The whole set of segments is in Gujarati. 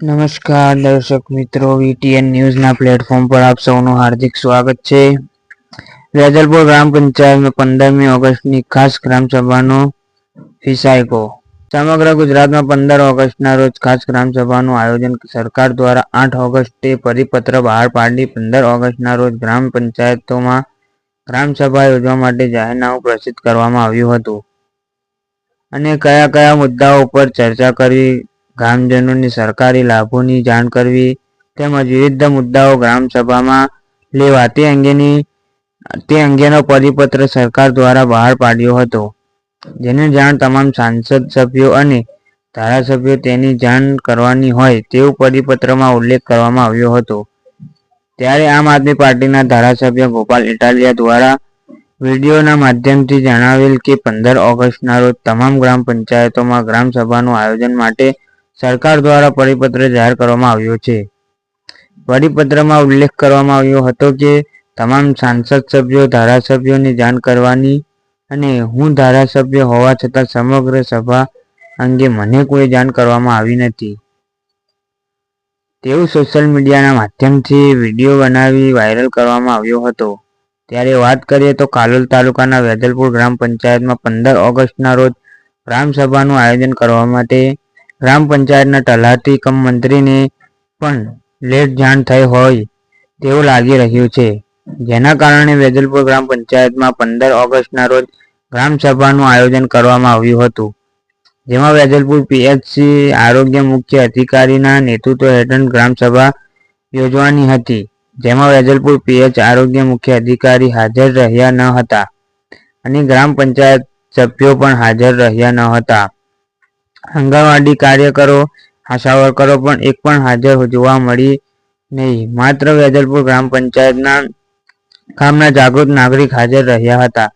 નમસ્કાર, દર્શક મિત્રો, વીટીએન ન્યૂઝના પ્લેટફોર્મ પર આપ સૌનું હાર્દિક સ્વાગત છે. વેજલપુર ગ્રામ પંચાયતમાં પંદરમી ઓગસ્ટની ખાસ ગ્રામસભાનો ફિસાયકો. સમગ્ર ગુજરાતમાં પંદર ઓગસ્ટના રોજ ખાસ ગ્રામસભાનું આયોજન સરકાર દ્વારા આઠ ઓગસ્ટે પરિપત્ર બહાર પાડી પંદર ઓગસ્ટના રોજ ગ્રામ પંચાયતોમાં ગ્રામસભા યોજવા માટે જાહેરનામું પ્રસિદ્ધ કરવામાં આવ્યું હતું. અને કયા કયા મુદ્દાઓ ઉપર ચર્ચા કરવી ગ્રામજનોને સરકારી લાભોની જાણ કરવી તેમજ વિવિધ મુદ્દાઓ ગ્રામસભામાં લેવા તે અંગેની, તે અંગેનો પરિપત્ર સરકાર દ્વારા બહાર પાડ્યો હતો. જેની જાણ તમામ સાંસદ સભ્યો અને ધારાસભ્યો તેની જાણ કરવાની હોય તેવું પરિપત્રમાં ઉલ્લેખ કરવામાં આવ્યો હતો. ત્યારે આમ આદમી પાર્ટીના ધારાસભ્ય ગોપાલ ઇટાલિયા દ્વારા વિડીયોના માધ્યમથી જણાવેલ કે પંદર ઓગસ્ટના રોજ તમામ ગ્રામ પંચાયતોમાં ગ્રામસભાનું આયોજન માટે સરકાર દ્વારા પરિપત્ર જાહેર કરવામાં આવ્યો છે. પરિપત્રમાં ઉલ્લેખ કરવામાં આવ્યો હતો કે, તમામ સાંસદ સભ્યો, ધારાસભ્યોને જાણ કરવાની અને હું ધારાસભ્ય હોવા છતાં સમગ્ર સભા અંગે મને કોઈ જાણ કરવામાં આવી નથી. તેવું સોશિયલ મીડિયાના માધ્યમથી વીડિયો બનાવી વાયરલ કરવામાં આવ્યો હતો. ત્યારે વાત કરીએ તો કાલોલ તાલુકાના વેદલપુર ગ્રામ પંચાયતમાં પંદર ઓગસ્ટના રોજ ગ્રામસભાનું આયોજન કરવા માટે ગ્રામ પંચાયતના તલાટી કમ મંત્રીને પણ લેટ જાણ થઈ હોય તેવું લાગી રહ્યું છે. જેના કારણે વેજલપુર ગ્રામ પંચાયતમાં પંદર ઓગસ્ટના રોજ ગ્રામસભાનું આયોજન કરવામાં આવ્યું હતું. જેમાં વેજલપુર પીએચસી આરોગ્ય મુખ્ય અધિકારીના નેતૃત્વ હેઠળ ગ્રામસભા યોજવાની હતી. જેમાં વેજલપુર પીએચ આરોગ્ય મુખ્ય અધિકારી હાજર રહ્યા ન હતા અને ગ્રામ પંચાયત સભ્યો પણ હાજર રહ્યા ન હતા. આંગણવાડી કાર્યકરો આશા વર્કરો પણ એક પણ હાજર જોવા મળી નહીં. માત્ર વેજલપુર ગ્રામ પંચાયતના ગામના જાગૃત નાગરિક હાજર રહ્યા હતા.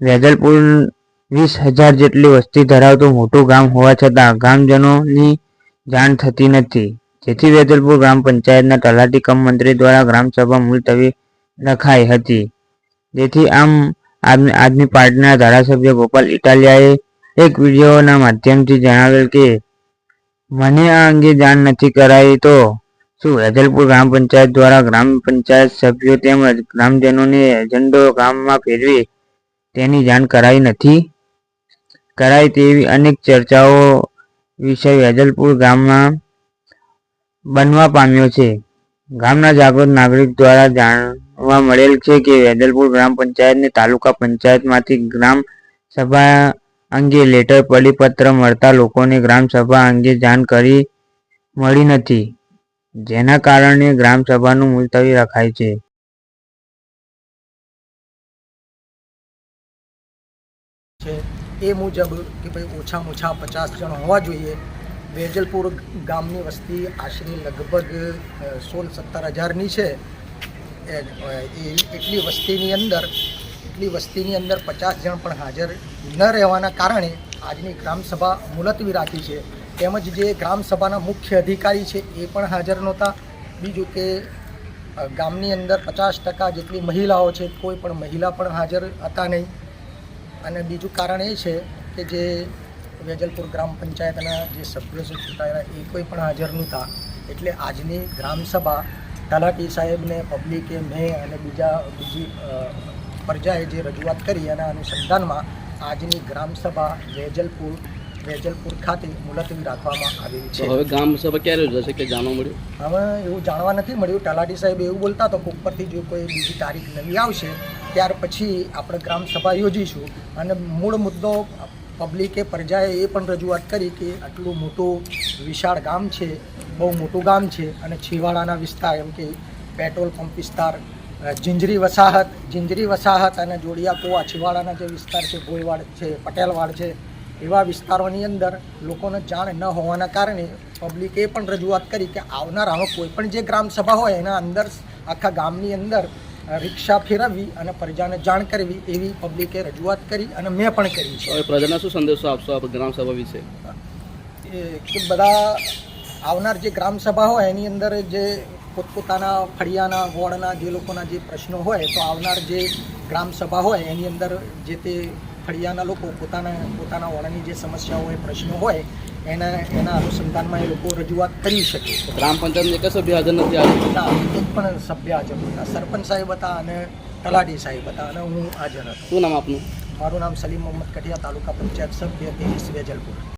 વેજલપુર વીસ હજાર જેટલી વસ્તી ધરાવતું મોટું ગામ હોવા છતાં ગામજનોની જાણ થતી નથી. જેથી વેજલપુર ગ્રામ પંચાયતના તલાટી કમ મંત્રી દ્વારા ગ્રામસભા મુલતવી રખાઈ હતી. જેથી આમ આદમી પાર્ટીના ધારાસભ્ય ગોપાલ ઇટાલિયાએ એક વિડીયોના માધ્યમથી જણાવેલ કે, મને આ અંગે જાણ નથી કરાઈ તો શું વેજલપુર ગ્રામ પંચાયત દ્વારા ગ્રામ પંચાયત સભ્યો તેમજ ગ્રામજનોને એજન્ડો ગામમાં ફેરવી તેની જાણ કરાઈ નથી? કરાઈ તેવી અનેક ચર્ચાઓ વિષય વેજલપુર ગામમાં બનવા પામ્યો છે. ગામના જાગૃત નાગરિક દ્વારા જાણવા મળેલ છે કે વેજલપુર ગ્રામ પંચાયતને તાલુકા પંચાયતમાંથી ગ્રામ સભા અંગે લેટર પરિપત્ર મળતા લોકોને ગ્રામસભા અંગે જાણ કરી મળી નથી, જેના કારણે ગ્રામસભાનું મુલતવી રખાય છે. એ મુજબ કે ભાઈ ઓછામાં ઓછા પચાસ જણ હોવા જોઈએ. વેજલપુર ગામની વસ્તી આશરે લગભગ સોળ સત્તર હજારની છે. એટલી વસ્તીની અંદર એટલી વસ્તીની અંદર પચાસ જણ પણ હાજર ન રહેવાના કારણે આજની ગ્રામસભા મુલતવી રાખી છે. તેમજ જે ગ્રામસભાના મુખ્ય અધિકારી છે એ પણ હાજર નહોતા. બીજું કે ગામની અંદર પચાસ ટકા જેટલી મહિલાઓ છે કોઈ પણ મહિલા પણ હાજર હતા નહીં. અને બીજું કારણ એ છે કે જે વેજલપુર ગ્રામ પંચાયતના જે સભ્યો છે ચૂંટાયેલા એ કોઈ પણ હાજર નહોતા. એટલે આજની ગ્રામસભા તલાટી સાહેબને, પબ્લિકે, મેં અને બીજા, બીજી પ્રજાએ જે રજૂઆત કરી એના અનુસંધાનમાં આજની ગ્રામસભા વેજલપુર વેજલપુર ખાતે મુલતવી રાખવામાં આવી છે. હવે ગામ સભા ક્યારે યોજાશે કે જાણવા મળ્યું? હવે એવું જાણવા નથી મળ્યું. તલાટી સાહેબ એવું બોલતા તો ઉપરથી જો કોઈ બીજી તારીખ નવી આવશે ત્યાર પછી આપણે ગ્રામ સભા યોજીશું. અને મૂળ મુદ્દો પબ્લિકે પ્રજાએ એ પણ રજૂઆત કરી કે આટલું મોટું વિશાળ ગામ છે બહુ મોટું ગામ છે અને છેવાડાના વિસ્તાર એમ કે પેટ્રોલ પંપ વિસ્તાર જિંજરી વસાહત જિંજરી વસાહત અને જોડિયા કુવા છીવાડાના જે વિસ્તાર છે ભોયવાડ છે પટેલવાડ છે એવા વિસ્તારોની અંદર લોકોને જાણ ન હોવાના કારણે પબ્લિકે પણ રજૂઆત કરી કે આવનાર આમાં કોઈ પણ જે ગ્રામસભા હોય એના અંદર આખા ગામની અંદર રિક્ષા ફેરવવી અને પ્રજાને જાણ કરવી એવી પબ્લિકે રજૂઆત કરી અને મેં પણ કરી છે. પ્રજાને શું સંદેશો આપશો આપ ગ્રામસભા વિશે? એ કે બધા આવનાર જે ગ્રામસભા હોય એની અંદર જે પોતપોતાના ફળિયાના વોર્ડના જે લોકોના જે પ્રશ્નો હોય તો આવનાર જે ગ્રામ સભા હોય એની અંદર જે તે ફળિયાના લોકો પોતાના પોતાના વોર્ડની જે સમસ્યાઓ હોય પ્રશ્નો હોય એના એના અનુસંધાનમાં એ લોકો રજૂઆત કરી શકે. ગ્રામ પંચાયતમાં એક સભ્ય હાજર નથી આવ્યો ના એક પણ સભ્ય હાજર હતા સરપંચ સાહેબ હતા અને તલાટી સાહેબ હતા અને હું હાજર હતો. શું નામ આપનું? મારું નામ સલીમ મોહમ્મદ કઠિયા તાલુકા પંચાયત સભ્ય તેવીસ વેજલપુર.